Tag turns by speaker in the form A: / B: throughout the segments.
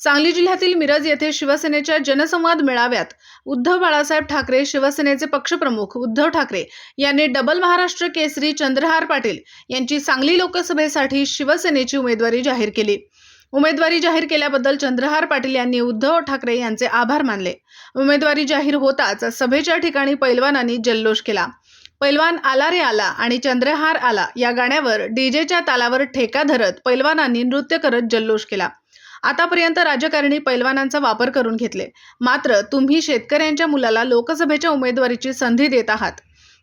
A: सांगली जिल्ह्यातील मिरज येथे शिवसेनेच्या जनसंवाद मेळाव्यात उद्धव बाळासाहेब ठाकरे शिवसेनेचे पक्षप्रमुख उद्धव ठाकरे यांनी डबल महाराष्ट्र केसरी चंद्रहार पाटील यांची सांगली लोकसभेसाठी शिवसेनेची उमेदवारी जाहीर केली. उमेदवारी जाहीर केल्याबद्दल चंद्रहार पाटील यांनी उद्धव ठाकरे यांचे आभार मानले. उमेदवारी जाहीर होताच सभेच्या ठिकाणी पैलवानांनी जल्लोष केला. पैलवान आला रे आला आणि चंद्रहार आला या गाण्यावर डीजेच्या तालावर ठेका धरत पैलवानांनी नृत्य करत जल्लोष केला. आतापर्यंत राजकारणी पैलवानांचा वापर करून घेतले. मात्र तुम्ही शेतकऱ्यांच्या मुलाला लोकसभेच्या उमेदवारीची संधी देत आहात.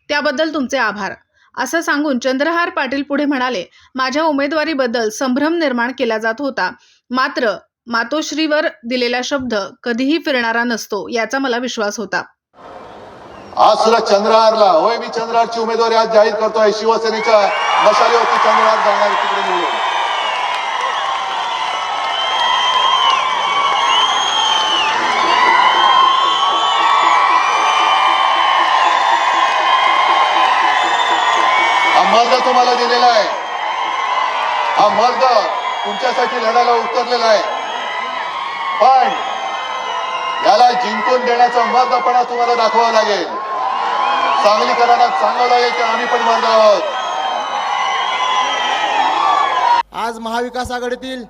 A: त्याबद्दल तुमचे आभार. असं सांगून चंद्रहार पाटील पुढे म्हणाले माझ्या उमेदवारीबद्दल संभ्रम निर्माण केला जात होता. मात्र मातोश्रीवर दिलेला शब्द कधीही फिरणारा नसतो याचा मला विश्वास होता.
B: आज सुद्धा चंद्रहारला होय मी चंद्रहारची उमेदवारी आज जाहीर करतोय. शिवसेनेच्या मशालीवरती चंद्रहार जाणार तिकडे तुम्हाला दिलेला आहे. हा मर्द तुमच्यासाठी लढायला उतरलेला आहे. पण याला जिंकून देण्याचा मर्दपणा तुम्हाला दाखवावा लागेल. सांगलीकरांना सांगावं लागेल की आम्ही पण मर्द आहोत.
C: आज महाविकास आघाडीतील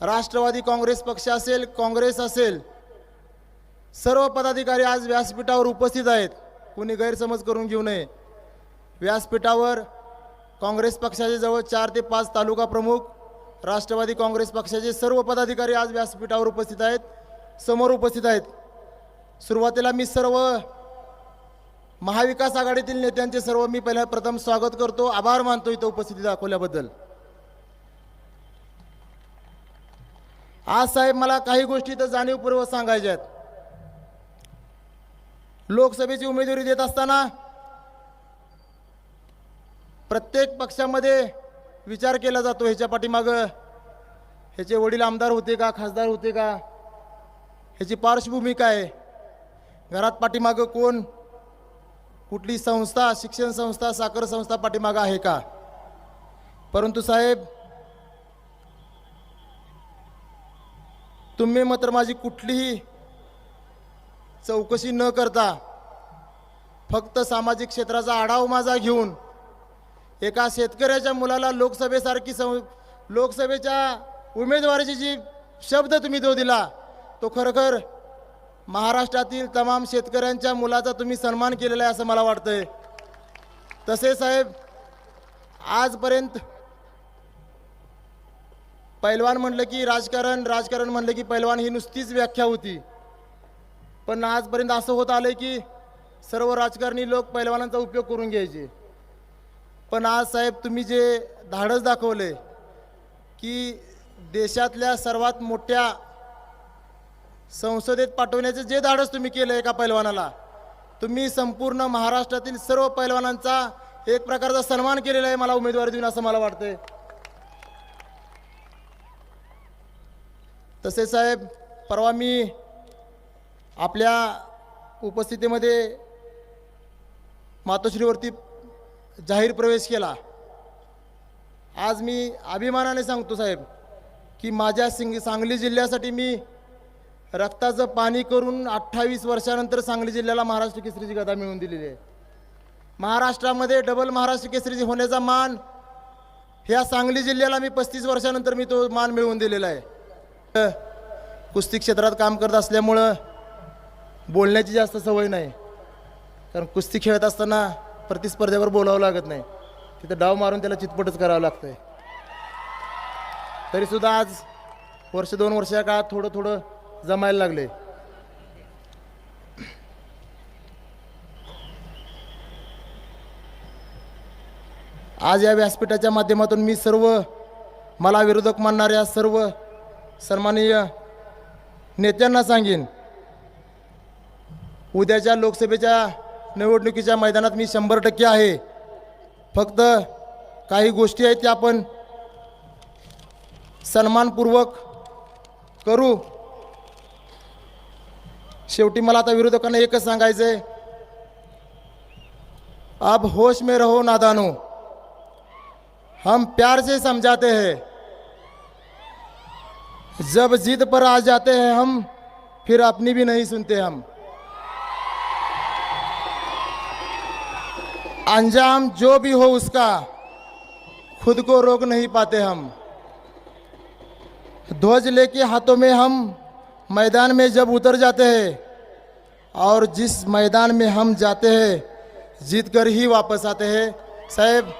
C: राष्ट्रवादी काँग्रेस पक्ष असेल काँग्रेस असेल सर्व पदाधिकारी आज व्यासपीठावर उपस्थित आहेत. कुणी गैरसमज करून घेऊ नये. व्यासपीठावर काँग्रेस पक्षाचे जवळ चार ते पाच तालुका प्रमुख राष्ट्रवादी काँग्रेस पक्षाचे सर्व पदाधिकारी आज व्यासपीठावर उपस्थित आहेत. समोर उपस्थित आहेत. सुरुवातीला मी सर्व महाविकास आघाडीतील नेत्यांचे सर्व मी पहिल्या प्रथम स्वागत करतो. आभार मानतो इथं उपस्थिती दाखवल्याबद्दल. आज साहेब मला काही गोष्टी तर जाणीवपूर्वक सांगायच्या आहेत. लोकसभेची उमेदवारी देत असताना प्रत्येक पक्षामध्ये विचार केला जातो ह्याच्या पाठीमागं. ह्याचे वडील आमदार होते का खासदार होते का? ह्याची पार्श्वभूमी काय? आहे? घरात पाठीमागं कोण? कुठली संस्था शिक्षण संस्था साखर संस्था पाठीमागं आहे का? परंतु साहेब तुम्ही मात्र माझी कुठलीही चौकशी न करता फक्त सामाजिक क्षेत्राचा आढावा माझा घेऊन एका शेतकऱ्याच्या मुलाला लोकसभेसारखी सं लोकसभेच्या उमेदवारीची जी शब्द तुम्ही जो दिला तो खरोखर महाराष्ट्रातील तमाम शेतकऱ्यांच्या मुलाचा तुम्ही सन्मान केलेला आहे असं मला वाटतंय. तसे साहेब आजपर्यंत पैलवान म्हणलं की राजकारण राजकारण म्हणलं की पैलवान ही नुसतीच व्याख्या होती. पण आजपर्यंत असं होत आलं की सर्व राजकारणी लोक पैलवानांचा उपयोग करून घ्यायचे. पण आज साहेब तुम्ही जे धाडस दाखवले की देशातल्या सर्वात मोठ्या संसदेत पाठवण्याचे जे धाडस तुम्ही केलं एका पैलवानाला तुम्ही संपूर्ण महाराष्ट्रातील सर्व पैलवानांचा एक प्रकारचा सन्मान केलेला आहे मला उमेदवारी देऊन असं मला वाटतंय. तसे साहेब परवा मी आपल्या उपस्थितीमध्ये मातोश्रीवरती जाहीर प्रवेश केला. आज मी अभिमानाने सांगतो साहेब की माझ्या सिंग सांगली जिल्ह्यासाठी मी रक्ताचं पाणी करून अठ्ठावीस वर्षानंतर सांगली जिल्ह्याला महाराष्ट्र केसरीची गदा मिळवून दिलेली आहे. महाराष्ट्रामध्ये डबल महाराष्ट्र केसरी होण्याचा मान ह्या सांगली जिल्ह्याला मी पस्तीस वर्षानंतर मी तो मान मिळवून दिलेला आहे. कुस्ती क्षेत्रात काम करत असल्यामुळं बोलण्याची जास्त सवय नाही. कारण कुस्ती खेळत असताना प्रतिस्पर्ध्यावर बोलावं लागत नाही. तिथं डाव मारून त्याला चितपटच करावं लागतंय. तरीसुद्धा आज वर्ष दोन वर्षा काळात थोडं थोडं जमायला लागले. आज या व्यासपीठाच्या माध्यमातून मी सर्व मला विरोधक मानणाऱ्या सर्व सन्माननीय नेत्यांना सांगेन उद्याच्या लोकसभेच्या निवडणुकीच्या मैदानात मी शंभर टक्के आहे. फक्त काही गोष्टी आहेत त्या आपण सन्मानपूर्वक करू. शेवटी मला आता विरोधकांना एकच सांगायचं आहे अब होश में रहो नादानो. हम प्यार से समझाते हैं. जब जिद पर आ जाते हैं हम फिर अपनी भी नहीं सुनते हम. अंजाम जो भी हो उसका खुद को रोक नहीं पाते हम। ध्वज लेके हाथों में हम मैदान में जब उतर जाते हैं और जिस मैदान में हम जाते हैं जीत कर ही वापस आते हैं। साहेब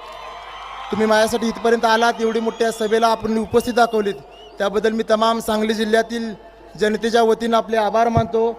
C: तुम्ही माझ्यासाठी इथपर्यंत आलात एवढी मोठ्या सभेला आपण उपस्थित दाखवलीत. त्याबद्दल मी तमाम सांगली जिल्ह्यातील जनतेच्या वतीनं आपले आभार मानतो.